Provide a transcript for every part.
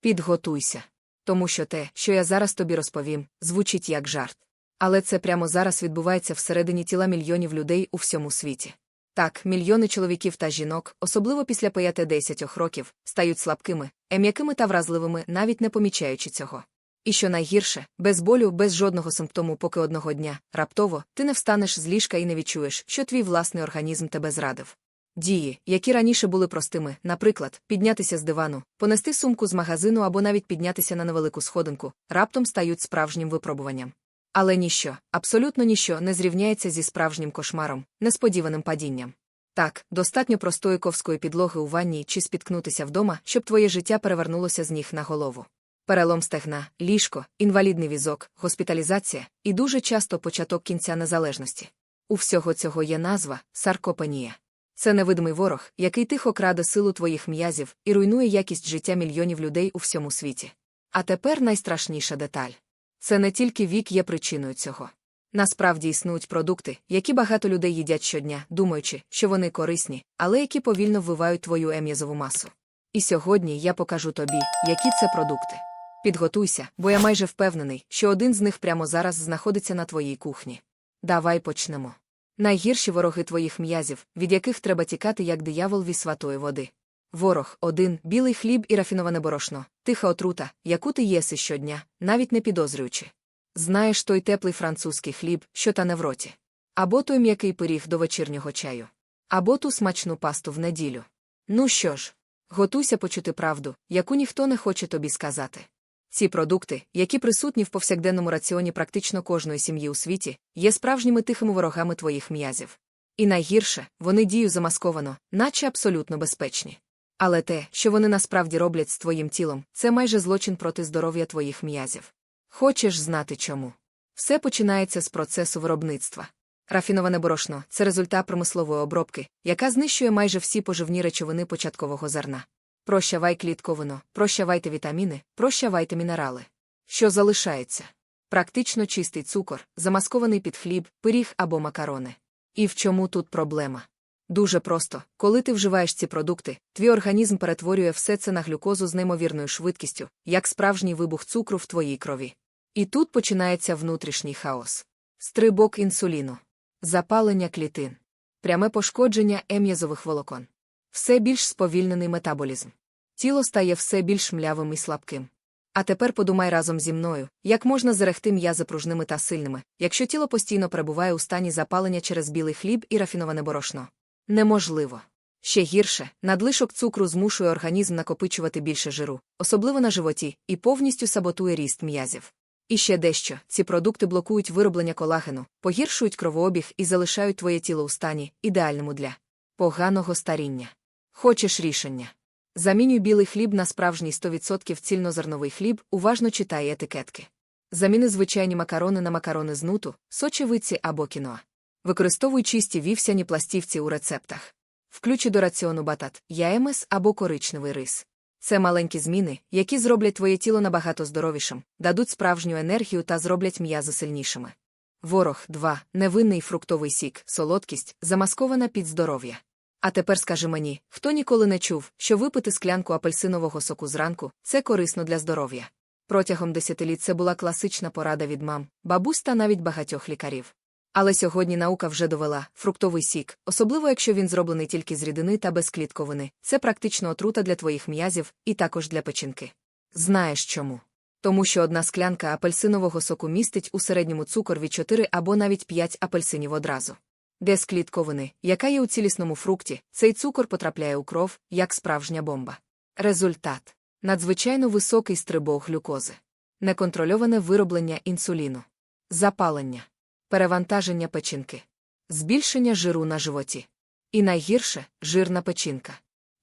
Підготуйся. Тому що те, що я зараз тобі розповім, звучить як жарт. Але це прямо зараз відбувається всередині тіла мільйонів людей у всьому світі. Так, мільйони чоловіків та жінок, особливо після 5-10 років, стають слабкими, ем'якими та вразливими, навіть не помічаючи цього. І що найгірше, без болю, без жодного симптому, поки одного дня, раптово, ти не встанеш з ліжка і не відчуєш, що твій власний організм тебе зрадив. Дії, які раніше були простими, наприклад, піднятися з дивану, понести сумку з магазину або навіть піднятися на невелику сходинку, раптом стають справжнім випробуванням. Але ніщо, абсолютно ніщо не зрівняється зі справжнім кошмаром, несподіваним падінням. Так, достатньо простої ковської підлоги у ванні чи спіткнутися вдома, щоб твоє життя перевернулося з ніг на голову. Перелом стегна, ліжко, інвалідний візок, госпіталізація і дуже часто початок кінця незалежності. У всього цього є назва саркопенія. Це невидимий ворог, який тихо краде силу твоїх м'язів і руйнує якість життя мільйонів людей у всьому світі. А тепер найстрашніша деталь. Це не тільки вік є причиною цього. Насправді існують продукти, які багато людей їдять щодня, думаючи, що вони корисні, але які повільно ввивають твою ем'язову масу. І сьогодні я покажу тобі, які це продукти. Підготуйся, бо я майже впевнений, що один з них прямо зараз знаходиться на твоїй кухні. Давай почнемо. Найгірші вороги твоїх м'язів, від яких треба тікати, як диявол від святої води. Ворог один, білий хліб і рафіноване борошно, тиха отрута, яку ти єси щодня, навіть не підозрюючи. Знаєш той теплий французький хліб, що тане в роті. Або той м'який пиріг до вечірнього чаю. Або ту смачну пасту в неділю. Ну що ж, готуйся почути правду, яку ніхто не хоче тобі сказати. Ці продукти, які присутні в повсякденному раціоні практично кожної сім'ї у світі, є справжніми тихими ворогами твоїх м'язів. І найгірше, вони діють замасковано, наче абсолютно безпечні. Але те, що вони насправді роблять з твоїм тілом, це майже злочин проти здоров'я твоїх м'язів. Хочеш знати чому? Все починається з процесу виробництва. Рафіноване борошно це результат промислової обробки, яка знищує майже всі поживні речовини початкового зерна. Прощавай клітковину, прощавайте вітаміни, прощавайте мінерали. Що залишається? Практично чистий цукор, замаскований під хліб, пиріг або макарони. І в чому тут проблема? Дуже просто, коли ти вживаєш ці продукти, твій організм перетворює все це на глюкозу з неймовірною швидкістю, як справжній вибух цукру в твоїй крові. І тут починається внутрішній хаос. Стрибок інсуліну, запалення клітин, пряме пошкодження ем'язових волокон. Все більш сповільнений метаболізм. Тіло стає все більш млявим і слабким. А тепер подумай разом зі мною, як можна зерегти м'язи пружними та сильними, якщо тіло постійно перебуває у стані запалення через білий хліб і рафіноване борошно. Неможливо. Ще гірше, надлишок цукру змушує організм накопичувати більше жиру, особливо на животі, і повністю саботує ріст м'язів. І ще дещо ці продукти блокують вироблення колагену, погіршують кровообіг і залишають твоє тіло у стані, ідеальному для поганого старіння. Хочеш рішення? Замінюй білий хліб на справжній 100% цільнозерновий хліб, уважно читай етикетки. Заміни звичайні макарони на макарони з нуту, сочевиці або кіноа. Використовуй чисті вівсяні пластівці у рецептах. Включи до раціону батат, яемес або коричневий рис. Це маленькі зміни, які зроблять твоє тіло набагато здоровішим, дадуть справжню енергію та зроблять м'язи сильнішими. Ворог 2. невинний фруктовий сік, солодкість, замаскована під здоров'я. А тепер скажи мені, хто ніколи не чув, що випити склянку апельсинового соку зранку це корисно для здоров'я. Протягом десятиліть це була класична порада від мам, бабусь та навіть багатьох лікарів. Але сьогодні наука вже довела фруктовий сік, особливо якщо він зроблений тільки з рідини та без клітковини, це практично отрута для твоїх м'язів і також для печінки. Знаєш чому? Тому що одна склянка апельсинового соку містить у середньому цукор від 4 або навіть 5 апельсинів одразу. Без клітковини, яка є у цілісному фрукті, цей цукор потрапляє у кров, як справжня бомба. Результат надзвичайно високий стрибок глюкози, неконтрольоване вироблення інсуліну, запалення, перевантаження печінки, збільшення жиру на животі. І найгірше жирна печінка.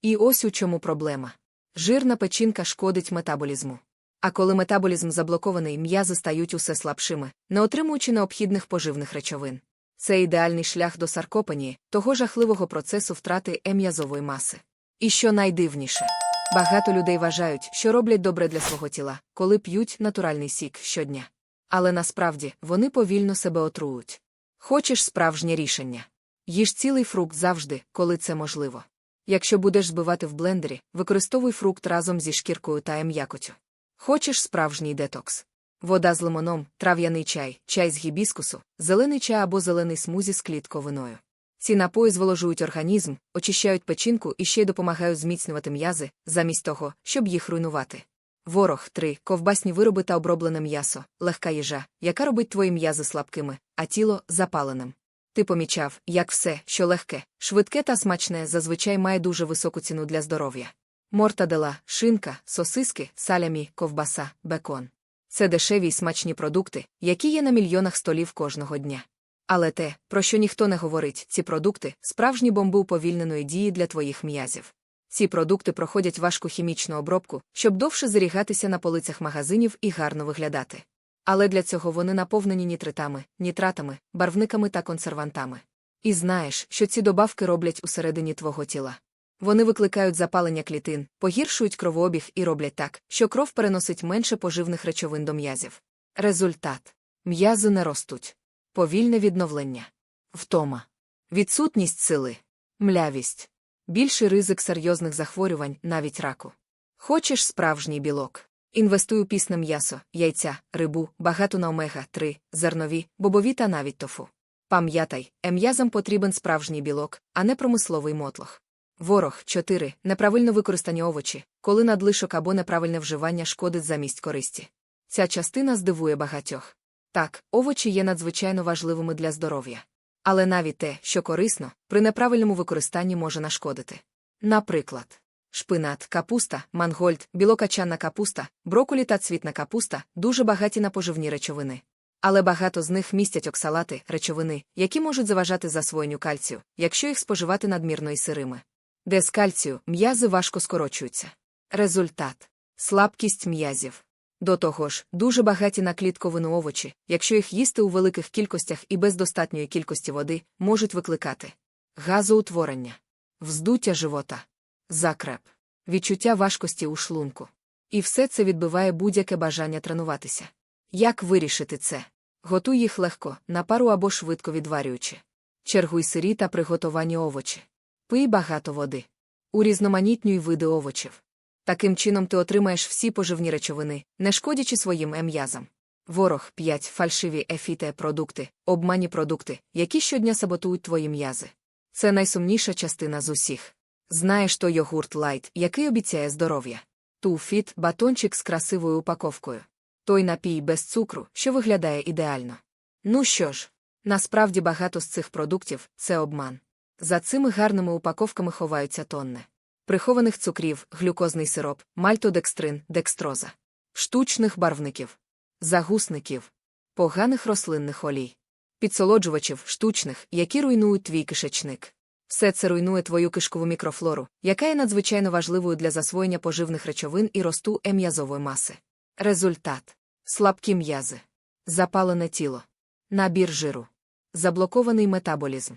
І ось у чому проблема. Жирна печінка шкодить метаболізму. А коли метаболізм заблокований, м'язи стають усе слабшими, не отримуючи необхідних поживних речовин. Це ідеальний шлях до саркопанії, того жахливого процесу втрати ем'язової маси. І що найдивніше, багато людей вважають, що роблять добре для свого тіла, коли п'ють натуральний сік щодня. Але насправді вони повільно себе отрують. Хочеш справжнє рішення? Їж цілий фрукт завжди, коли це можливо. Якщо будеш збивати в блендері, використовуй фрукт разом зі шкіркою та м'якотю. Хочеш справжній детокс? Вода з лимоном, трав'яний чай, чай з гібіскусу, зелений чай або зелений смузі з клітковиною. Ці напої зволожують організм, очищають печінку і ще й допомагають зміцнювати м'язи, замість того, щоб їх руйнувати. Ворог 3. ковбасні вироби та оброблене м'ясо, легка їжа, яка робить твої м'язи слабкими, а тіло запаленим. Ти помічав, як все, що легке, швидке та смачне, зазвичай має дуже високу ціну для здоров'я. Мортадела, шинка, сосиски, салямі, ковбаса, бекон. Це дешеві й смачні продукти, які є на мільйонах столів кожного дня. Але те, про що ніхто не говорить, ці продукти справжні бомби уповільненої дії для твоїх м'язів. Ці продукти проходять важку хімічну обробку, щоб довше зарігатися на полицях магазинів і гарно виглядати. Але для цього вони наповнені нітритами, нітратами, барвниками та консервантами. І знаєш, що ці добавки роблять усередині твого тіла. Вони викликають запалення клітин, погіршують кровообіг і роблять так, що кров переносить менше поживних речовин до м'язів. Результат м'язи не ростуть. Повільне відновлення, втома, відсутність сили, млявість, більший ризик серйозних захворювань, навіть раку. Хочеш справжній білок. Інвестуй у пісне м'ясо, яйця, рибу, багато на омега 3, зернові, бобові та навіть тофу. Пам'ятай, м'язам потрібен справжній білок, а не промисловий мотлох. Ворог 4. Неправильно використані овочі, коли надлишок або неправильне вживання шкодить замість користі. Ця частина здивує багатьох. Так, овочі є надзвичайно важливими для здоров'я. Але навіть те, що корисно, при неправильному використанні може нашкодити. Наприклад, шпинат, капуста, мангольд, білокачанна капуста, броколі та цвітна капуста дуже багаті на поживні речовини. Але багато з них містять оксалати, речовини, які можуть заважати засвоєнню кальцію, якщо їх споживати надмірно і сирими. Де з кальцію м'язи важко скорочуються. Результат слабкість м'язів. До того ж, дуже багаті на клітковину овочі, якщо їх їсти у великих кількостях і без достатньої кількості води, можуть викликати газоутворення, вздуття живота, закреп, відчуття важкості у шлунку. І все це відбиває будь-яке бажання тренуватися. Як вирішити це? Готуй їх легко, на пару або швидко відварюючи. Чергуй сирі та приготовані овочі. Пий багато води. Урізноманітнюй види овочів. Таким чином ти отримаєш всі поживні речовини, не шкодячи своїм ем'язам. Ворог 5. фальшиві ефіте продукти, обмані продукти, які щодня саботують твої м'язи. Це найсумніша частина з усіх. Знаєш той йогурт лайт, який обіцяє здоров'я. Туфіт батончик з красивою упаковкою. Той напій без цукру, що виглядає ідеально. Ну що ж, насправді багато з цих продуктів це обман. За цими гарними упаковками ховаються тонни. Прихованих цукрів, глюкозний сироп, мальтодекстрин, декстроза, штучних барвників, загусників, поганих рослинних олій, підсолоджувачів штучних, які руйнують твій кишечник. Все це руйнує твою кишкову мікрофлору, яка є надзвичайно важливою для засвоєння поживних речовин і росту ем'язової маси. Результат. Слабкі м'язи, запалене тіло, набір жиру, заблокований метаболізм.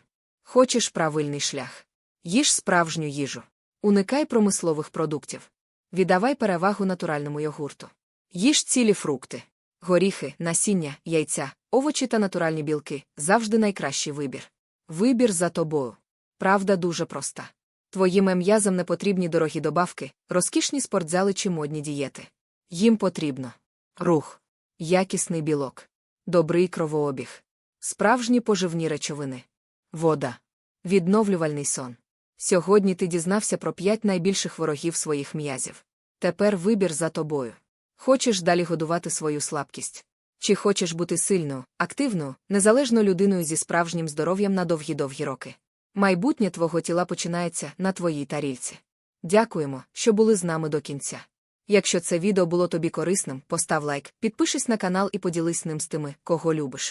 Хочеш правильний шлях. Їж справжню їжу. Уникай промислових продуктів. Віддавай перевагу натуральному йогурту. Їж цілі фрукти, горіхи, насіння, яйця, овочі та натуральні білки завжди найкращий вибір. Вибір за тобою. Правда дуже проста. Твоїм м'язам не потрібні дорогі добавки, розкішні спортзали чи модні дієти. Їм потрібно рух, якісний білок, добрий кровообіг, справжні поживні речовини, вода, відновлювальний сон. Сьогодні ти дізнався про п'ять найбільших ворогів своїх м'язів. Тепер вибір за тобою. Хочеш далі годувати свою слабкість? Чи хочеш бути сильною, активною, незалежною людиною зі справжнім здоров'ям на довгі-довгі роки? Майбутнє твого тіла починається на твоїй тарільці. Дякуємо, що були з нами до кінця. Якщо це відео було тобі корисним, постав лайк, підпишись на канал і поділись ним з тими, кого любиш.